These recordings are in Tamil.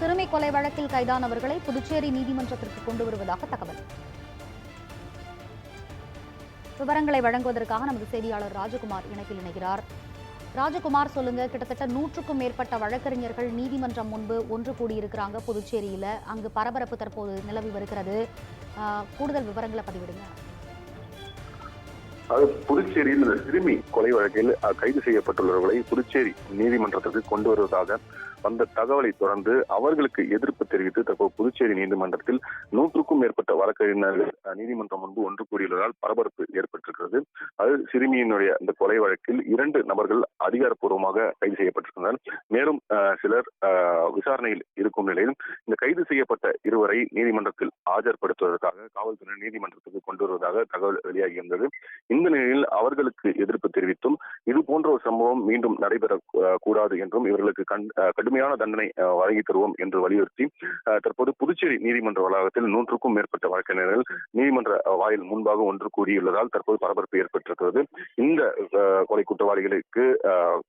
சிறுமி கொலை வழக்கில் கைதானவர்களை புதுச்சேரி நீதிமன்றத்திற்கு கொண்டு வருவதாக தகவல். விவரங்களை வழங்குவதற்காக நமது செய்தியாளர் ராஜகுமார் இணைப்பில் இணைகிறார். ராஜகுமார் சொல்லுங்க கிட்டத்தட்ட நூற்றுக்கும் மேற்பட்ட வழக்கறிஞர்கள் நீதிமன்றம் முன்பு ஒன்று கூடியிருக்கிறாங்க புதுச்சேரியில். அங்கு பரபரப்பு தற்போது நிலவி வருகிறது. கூடுதல் விவரங்களை பதிவிடுங்க. புதுச்சேரியில் இந்த சிறுமி கொலை வழக்கில் கைது செய்யப்பட்டுள்ளவர்களை புதுச்சேரி நீதிமன்றத்திற்கு கொண்டு வருவதாக வந்த தகவலை தொடர்ந்து அவர்களுக்கு எதிர்ப்பு தெரிவித்து தற்போது புதுச்சேரி நீதிமன்றத்தில் நூற்றுக்கும் மேற்பட்ட வழக்கறிஞர்கள் நீதிமன்றம் முன்பு ஒன்று கூடியுள்ளதால் பரபரப்பு ஏற்பட்டிருக்கிறது. அது சிறுமியினுடைய இந்த கொலை வழக்கில் இரண்டு நபர்கள் அதிகாரப்பூர்வமாக கைது செய்யப்பட்டிருக்கின்றனர். மேலும் சிலர் விசாரணையில் இருக்கும் நிலையில் இந்த கைது செய்யப்பட்ட இருவரை நீதிமன்றத்தில் ஆஜர்படுத்துவதற்காக காவல்துறை நீதிமன்றத்துக்கு கொண்டு வருவதாக தகவல் வெளியாகியிருந்தது. இந்த நிலையில் அவர்களுக்கு எதிர்ப்பு தெரிவித்தும் இது போன்ற ஒரு சம்பவம் மீண்டும் நடைபெற கூடாது என்றும் இவர்களுக்கு கண்- கடுமையான தண்டனை வழங்கி தருவோம் என்று வலியுறுத்தி தற்போது புதுச்சேரி நீதிமன்ற வளாகத்தில் நூற்றுக்கும் மேற்பட்ட வழக்கறிஞர்கள் நீதிமன்ற வாயில் முன்பாக ஒன்று கூடியுள்ளதால் தற்போது பரபரப்பு ஏற்பட்டிருக்கிறது. இந்த கொலை குற்றவாளிகளுக்கு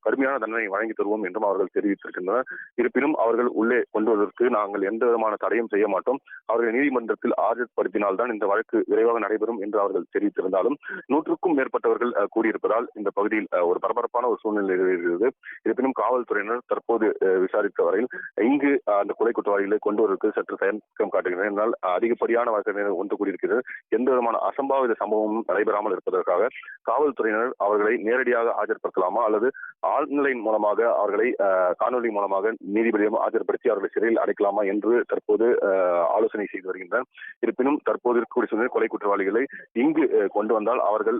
கடுமையான தண்டனை வழங்கி தருவோம் என்றும் அவர்கள் தெரிவித்திருக்கின்றனர். இருப்பினும் அவர்கள் உள்ளே கொண்டு வருவதற்கு நாங்கள் எந்த விதமான தடையும் செய்ய மாட்டோம். அவர்கள் நீதிமன்றத்தில் ஆஜர்படுத்தினால்தான் இந்த வழக்கு விரைவாக நடைபெறும் என்று அவர்கள் தெரிவித்திருந்தாலும் நூற்றுக்கும் மேற்பட்டவர்கள் கூடியிருப்பதால் இந்த பகுதியில் ஒரு பரபரப்பான ஒரு சூழ்நிலை இருக்கிறது இருப்பினும் காவல்துறையினர் தற்போது விசாரித்த வரையில் இங்கு அந்த கொலை குற்றவாளிகளை கொண்டு வருவதற்கு சற்று தயக்கம் காட்டுகிறேன். என்றால் அதிகப்படியான வழக்கறிஞர்கள் ஒன்று கூடியிருக்கிறது எந்த விதமான அசம்பாவித சம்பவமும் நடைபெறாமல் இருப்பதற்காக காவல்துறையினர் அவர்களை நேரடியாக ஆஜர்படுத்தலாமா அல்லது ஆன்லைன் மூலமாக அவர்களை காணொலி மூலமாக நீதிபதியிடம் ஆஜர்படுத்தி அவர்களை சிறையில் அடைக்கலாமா என்று தற்போது ஆலோசனை செய்து வருகின்றனர். இருப்பினும் தற்போது இருக்கக்கூடிய சூழ்நிலை கொலை குற்றவாளிகளை இங்கு கொண்டு வந்தால் அவர்கள்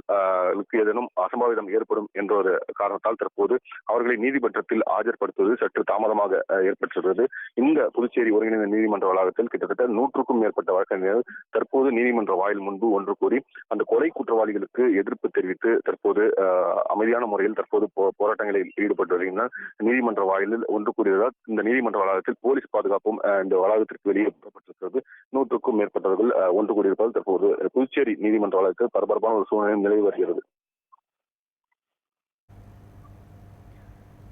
ஏதேனும் அசம்பாவிதம் ஏற்படும் என்ற ஒரு காரணத்தால் தற்போது அவர்களை நீதிமன்றத்தில் ஆஜர்படுத்துவது சற்று தாமதமாக அஹ், ஏற்பட்டுள்ளது இந்த புதுச்சேரி ஒருங்கிணைந்த நீதிமன்ற வளாகத்தில் கிட்டத்தட்ட நூற்றுக்கும் மேற்பட்ட வழக்கறிஞர்கள் தற்போது நீதிமன்ற வாயில் முன்பு ஒன்று கூடி அந்த கொலை குற்றவாளிகளுக்கு எதிர்ப்பு தெரிவித்து தற்போது அமைதியான முறையில் தற்போது போ- போராட்டங்களில் ஈடுபட்டு வருகின்றனர். நீதிமன்ற வாயிலில் ஒன்று கூடியதால் இந்த நீதிமன்ற வளாகத்தில் போலீஸ் பாதுகாப்பும் இந்த வளாகத்திற்கு வெளியே போடப்பட்டிருக்கிறது நூற்றுக்கும் மேற்பட்டவர்கள் ஒன்று கூடியிருப்பதால் தற்போது புதுச்சேரி நீதிமன்ற வழக்கு பரபரப்பான ஒரு சூழ்நிலை நிலவி வருகிறது.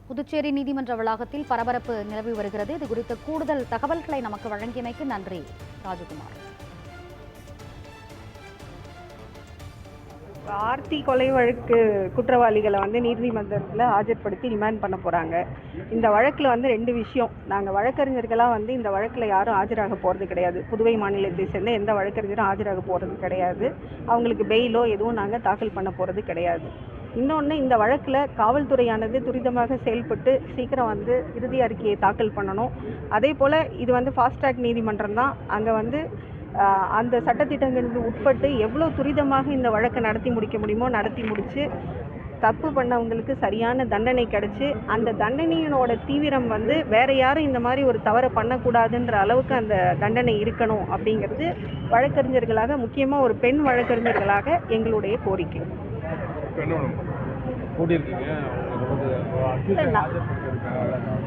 புதுச்சேரி நீதிமன்ற வளாகத்தில் பரபரப்பு நிலவி வருகிறது. இது குறித்த கூடுதல் தகவல்களை நமக்கு வழங்கியமைக்கு நன்றி. ராஜகுமார். ஆர்த்தி கொலை வழக்கு குற்றவாளிகளை வந்து நீதிமன்றத்தில் ஆஜர்படுத்தி ரிமாண்ட் பண்ண போகிறாங்க இந்த வழக்கில் வந்து ரெண்டு விஷயம். நாங்கள் வழக்கறிஞர்களாக வந்து இந்த வழக்கில் யாரும் ஆஜராக போகிறது கிடையாது. புதுவை மாநிலத்தை சேர்ந்த எந்த வழக்கறிஞரும் ஆஜராக போகிறது கிடையாது. அவங்களுக்கு பெயிலோ எதுவும் நாங்கள் தாக்கல் பண்ண போகிறது கிடையாது. இன்னொன்று இந்த வழக்கில் காவல்துறையானது துரிதமாக செயல்பட்டு சீக்கிரம் வந்து இறுதி அறிக்கையை தாக்கல் பண்ணணும். அதே போல் இது வந்து ஃபாஸ்ட் ட்ராக் நீதிமன்றம் தான். அங்கே வந்து அந்த சட்டத்திட்டங்களுக்கு உட்பட்டு எவ்வளோ துரிதமாக இந்த வழக்கை நடத்தி முடிக்க முடியுமோ நடத்தி முடித்து தப்பு பண்ணவங்களுக்கு சரியான தண்டனை கிடச்சி அந்த தண்டனையினோட தீவிரம் வந்து வேற யாரும் இந்த மாதிரி ஒரு தவறை பண்ணக்கூடாதுன்ற அளவுக்கு அந்த தண்டனை இருக்கணும் அப்படிங்கிறது வழக்கறிஞர்களாக முக்கியமாக ஒரு பெண் வழக்கறிஞர்களாக எங்களுடைய கோரிக்கை.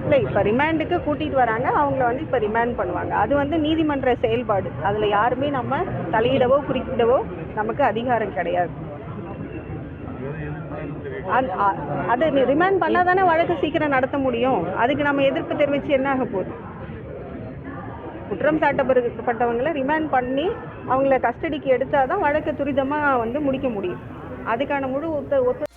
இல்ல, இப்போ ரிமாண்டுக்கு கூட்டிகிட்டு வராங்க. அவங்கள வந்து இப்போ ரிமாண்ட் பண்ணுவாங்க. அது வந்து நீதிமன்ற செயல்பாடு. அதில் யாருமே நம்ம தலையிடவோ குறுக்கிடவோ நமக்கு அதிகாரம் கிடையாது. அது ரிமாண்ட் பண்ணால் தானே வழக்கு சீக்கிரம் நடத்த முடியும். அதுக்கு நம்ம எதிர்ப்பு தெரிவித்து என்ன ஆக போகுது? குற்றம் சாட்டப்பட்டவங்களை ரிமாண்ட் பண்ணி அவங்கள கஸ்டடிக்கு எடுத்தால் தான் வழக்கை துரிதமாக வந்து முடிக்க முடியும். அதுக்கான முழு ஒத்து ஒத்து